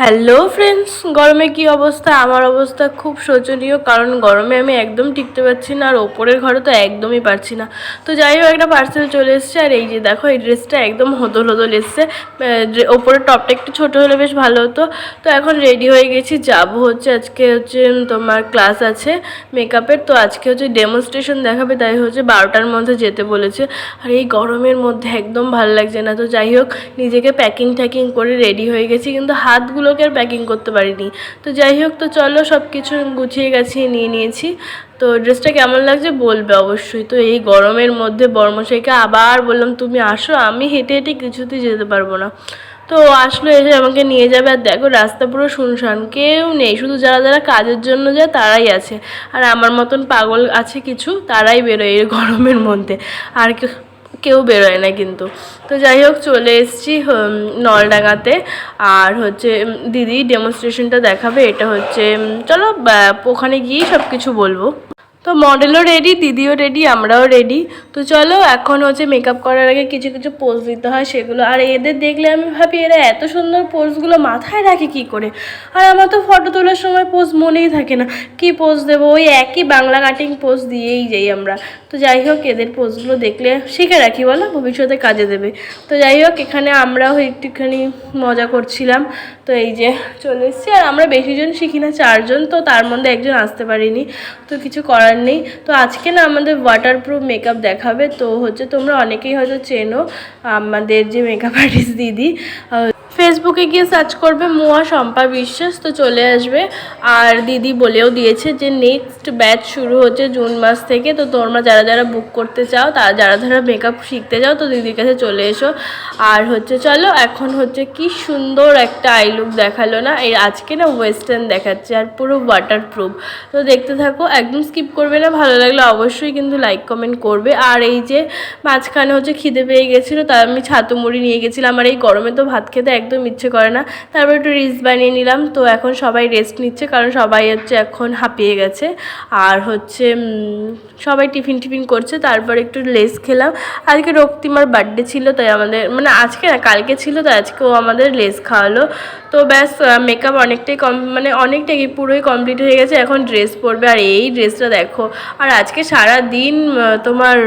Hello friends গরমে কি অবস্থা? আমার অবস্থা খুব শোচনীয়, কারণ গরমে আমি একদম টিকতে পারছি না, আর ওপরের ঘরে তো একদমই পারছি না। তো যাই হোক, একটা পার্সেল চলে এসছে, আর এই যে দেখো, এই ড্রেসটা একদম হদল হদল এসছে। ওপরের টপটা একটু ছোটো হলে বেশ ভালো হতো। তো এখন রেডি হয়ে গেছি, যাব হচ্ছে আজকে হচ্ছে তোমার ক্লাস আছে মেকআপের তো আজকে হচ্ছে ডেমনস্ট্রেশন দেখাবে, তাই হচ্ছে বারোটার মধ্যে যেতে বলেছে। আর এই গরমের মধ্যে একদম ভালো লাগছে না। তো যাই হোক, নিজেকে প্যাকিং ট্যাকিং করে রেডি হয়ে গেছি, কিন্তু হাতগুলোকে আর প্যাকিং করতে পারিনি। তো যাই হোক, তো চলো সব কিছু গুছিয়ে গাছিয়ে নিয়ে নিয়েছি। তো ড্রেসটা কেমন লাগছে বলবে অবশ্যই। তো এই গরমের মধ্যে বর্মশাইকে আবার বললাম, তুমি আসো, আমি হেঁটে হেঁটে কিছুতেই যেতে পারব না। তো আসলো, এসে আমাকে নিয়ে যাবে। আর দেখো, রাস্তা পুরো শুনশান, কেউ নেই। শুধু যারা যারা কাজের জন্য যায়, তারাই আছে। আর আমার মতন পাগল আছে কিছু, তারাই বেরোয় এই গরমের মধ্যে। আর কেউ বেরোয় না কিন্তু। তো যাই হোক, চলে এসেছি নলডাঙ্গাতে। আর হচ্ছে দিদি ডেমনস্ট্রেশনটা দেখাবে, এটা হচ্ছে চলো ওখানে গিয়েই সব কিছু বলব। তো মডেলও রেডি দিদিও রেডি আমরাও রেডি তো চলো, এখন হচ্ছে মেকআপ করার আগে কিছু কিছু পোজ দিতে হয় সেগুলো। আর এদের দেখলে আমি ভাবি, এরা এত সুন্দর পোজগুলো মাথায় রাখে কি করে? আর আমার তো ফটো তোলার সময় পোজ মনেই থাকে না। কি পোজ দেবো? ওই একই বাংলা কাটিং পোজ দিয়েই যাই আমরা। তো যাই হোক, এদের পোজগুলো দেখলে শিখে রাখি, বলো? ভবিষ্যতে কাজে দেবে। তো যাই হোক, এখানে আমরাও একটুখানি মজা করছিলাম। তো এই যে চলে এসেছি। আর আমরা বেশিজন শিখি না, চারজন, তো তার মধ্যে একজন আসতে পারিনি। তো কিছু করার নেই। তো আজকে না আমাদের ওয়াটারপ্রুফ মেকআপ দেখাবে। তো হচ্ছে তোমরা অনেকেই হয়তো চেনো আমাদের যে মেকআপ আর্টিস্ট দিদি। ফেসবুকে গিয়ে সার্চ করবে মুয়া শম্পা বিশ্বাস, তো চলে আসবে। আর দিদি বলেও দিয়েছে যে নেক্সট ব্যাচ শুরু হচ্ছে জুন মাস থেকে, তো তোমরা যারা যারা বুক করতে চাও তারা যারা যারা মেকআপ শিখতে চাও, তো দিদির কাছে চলে এসো। আর হচ্ছে চলো, এখন হচ্ছে কি সুন্দর একটা আই লুক দেখাল না? এই আজকে না ওয়েস্টার্ন দেখাচ্ছে, আর পুরো ওয়াটারপ্রুফ তো দেখতে থাকো, একদম স্কিপ করবে না, ভালো লাগলে অবশ্যই কিন্তু লাইক কমেন্ট করবে। আর এই যে মাঝখানে হচ্ছে খিদে পেয়ে গেছিল তাই আমি ছাতু মুড়ি নিয়ে গেছিলাম, আর এই গরমে তো ভাত খেতে একদম ইচ্ছে করে না। তারপর একটু রিস বানিয়ে নিলাম। তো এখন সবাই রেস্ট নিচ্ছে, কারণ সবাই হচ্ছে এখন হাঁপিয়ে গেছে। আর হচ্ছে সবাই টিফিন টিফিন করছে, তারপর একটু লেস খেলাম। আজকে রক্তিমার বার্থডে ছিল, তাই আমাদের মানে আজকে না, কালকে ছিল, তাই আজকেও আমাদের লেস খাওয়ালো। তো ব্যাস মেকআপ অনেকটাই কম মানে অনেকটাই পুরোই কমপ্লিট হয়ে গেছে। এখন ড্রেস পরবে। আর এই ড্রেসটা দেখো। আর আজকে সারা দিন তোমার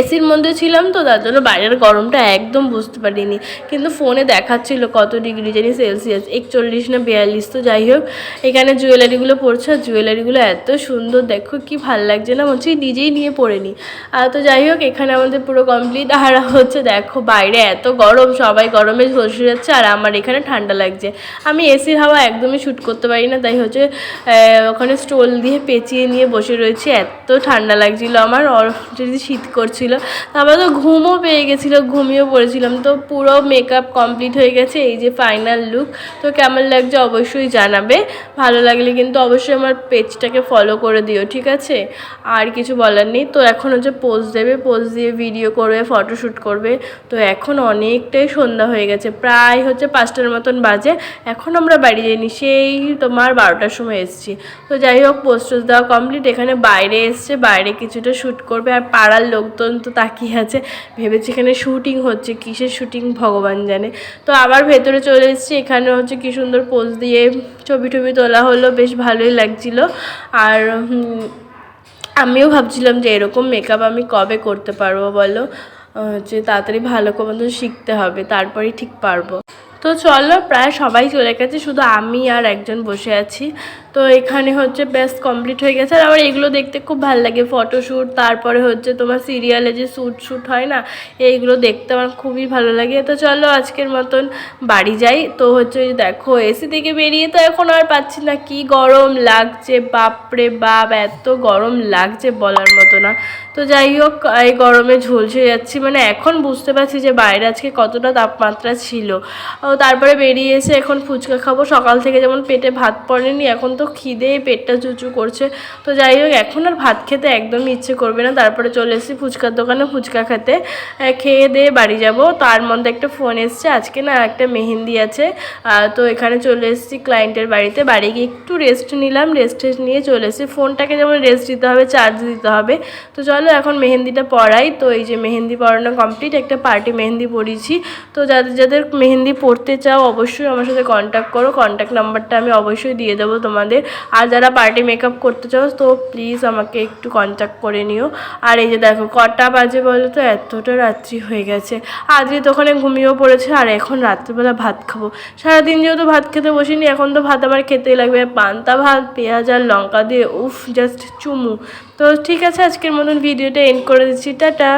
এসির মধ্যে ছিলাম তো, তার জন্য বাইরের গরমটা একদম বুঝতে পারিনি। কিন্তু ফোনে দেখাচ্ছিল কত ডিগ্রি জানি সেলসিয়াস, একচল্লিশ না বিয়াল্লিশ তো যাই হোক। এখানে জুয়েলারিগুলো পড়ছে, আর জুয়েলারিগুলো এত সুন্দর, দেখো কি ভালো লাগছে না হচ্ছে নিজেই নিয়ে পড়ে নি আর তো যাই হোক, এখানে আমাদের পুরো কমপ্লিট আর হচ্ছে দেখো বাইরে এত গরম, সবাই গরমে বসে যাচ্ছে, আর আমার এখানে ঠান্ডা লাগছে। আমি এসির হাওয়া একদমই শ্যুট করতে পারি না, তাই হচ্ছে ওখানে স্টোল দিয়ে পেঁচিয়ে নিয়ে বসে রয়েছি, এত ঠান্ডা লাগছিল আমার যদি শীত করছিল তারপর তো ঘুমও পেয়ে গেছিল, ঘুমিয়েও পড়েছিলাম। তো পুরো মেকআপ কমপ্লিট হয়ে গেছে, এই যে ফাইনাল লুক তো কেমন লাগছে অবশ্যই জানাবে। ভালো লাগলে কিন্তু অবশ্যই আমার পেজটাকে ফলো করে দিও, ঠিক আছে? আর কিছু বলার নেই। তো এখন হচ্ছে পোজ দেবে পোজ দিয়ে ভিডিও করবে ফটোশ্যুট করবে। তো এখন অনেকটাই সন্ধ্যা হয়ে গেছে, প্রায় হচ্ছে পাঁচটার মতন বাজে। এখন আমরা বাড়ি যাইনি, সেই তোমার বারোটার সময় এসেছি। তো যাই হোক পোস্ট দেওয়া কমপ্লিট এখানে বাইরে এসছে, বাইরে কিছুটা শ্যুট করবে। আর পাড়ার লোক তো তাকিয়ে আছে। ভেবেছি এখানে শুটিং হচ্ছে, কিসের শুটিং ভগবান জানে। তো আবার ভেতরে চলে এসেছি, এখানে হচ্ছে কি সুন্দর পোজ দিয়ে ছবি টবি তোলা হলো, বেশ ভালোই লাগছিল। আর আমিও ভাবছিলাম যে এরকম মেকআপ আমি কবে করতে পারব বলো? যে তাড়াতাড়ি ভালো করে শিখতে হবে, তারপরেই ঠিক পারব। তো চলো, প্রায় সবাই চলে গেছে, শুধু আমি আর একজন বসে আছি। তো এখানে হচ্ছে ব্যাস কমপ্লিট হয়ে গেছে। আর আমার এগুলো দেখতে খুব ভালো লাগে। ফটোশ্যুট তারপরে হচ্ছে তোমার সিরিয়ালে যে শ্যুট শ্যুট হয় না, এইগুলো দেখতে আমার খুবই ভালো লাগে। তো চলো আজকের মতন বাড়ি যাই। তো হচ্ছে দেখো এসি থেকে বেরিয়ে তো এখন আর পাচ্ছি না। কি গরম লাগছে, বাপরে বাপ, এত গরম লাগছে বলার মতো না। তো যাই হোক, এই গরমে ঝলসে যাচ্ছি। মানে এখন বুঝতে পারছি যে বাইরে আজকে কতটা তাপমাত্রা ছিল। তারপরে বেরিয়ে এসে এখন ফুচকা খাব। সকাল থেকে যেমন পেটে ভাত পড়েনি, এখন তো খিদে, পেটটা চুচু করছে। তো যাই হোক, এখন আর ভাত খেতে একদমই ইচ্ছে করবে না। তারপরে চলে এসেছি ফুচকার দোকানে ফুচকা খেতে। খেয়ে দিয়ে বাড়ি যাব। তার মধ্যে একটা ফোন এসছে। আজকে না একটা মেহেন্দি আছে। তো এখানে চলে এসেছি ক্লায়েন্টের বাড়িতে। বাড়ি গিয়ে একটু রেস্ট নিলাম। রেস্ট নিয়ে চলে এসেছি। ফোনটাকে যেমন রেস্ট দিতে হবে চার্জ দিতে হবে। তো চলো এখন মেহেন্দিটা পড়াই তো এই যে মেহেন্দি পড়ানো কমপ্লিট একটা পার্টি মেহেন্দি পড়িয়েছি তো যাদের যাদের মেহেন্দি পড়তে চাও, অবশ্যই আমার সাথে কন্ট্যাক্ট করো। কন্ট্যাক্ট নাম্বারটা আমি অবশ্যই দিয়ে দেবো তোমাদের। আর যারা পার্টি মেকআপ করতে চাও, তো প্লিজ আমাকে একটু কন্ট্যাক্ট করে নিও। আর এই যে দেখো, কটা বাজে বলো তো? এতটা রাত্রি হয়ে গেছে। আজকে তো ওখানে ঘুমিয়েও পড়েছে, আর এখন রাত্রিবেলা ভাত খাব। সারাদিন যেহেতু ভাত খেতে বসিনি, এখন তো ভাত আবার খেতেই লাগবে। পান্তা ভাত, পেঁয়াজ আর লঙ্কা দিয়ে, উফ জাস্ট চুমু। তো ঠিক আছে, আজকের মতন ভিডিওটা এন্ড করে দিচ্ছি। টাটা!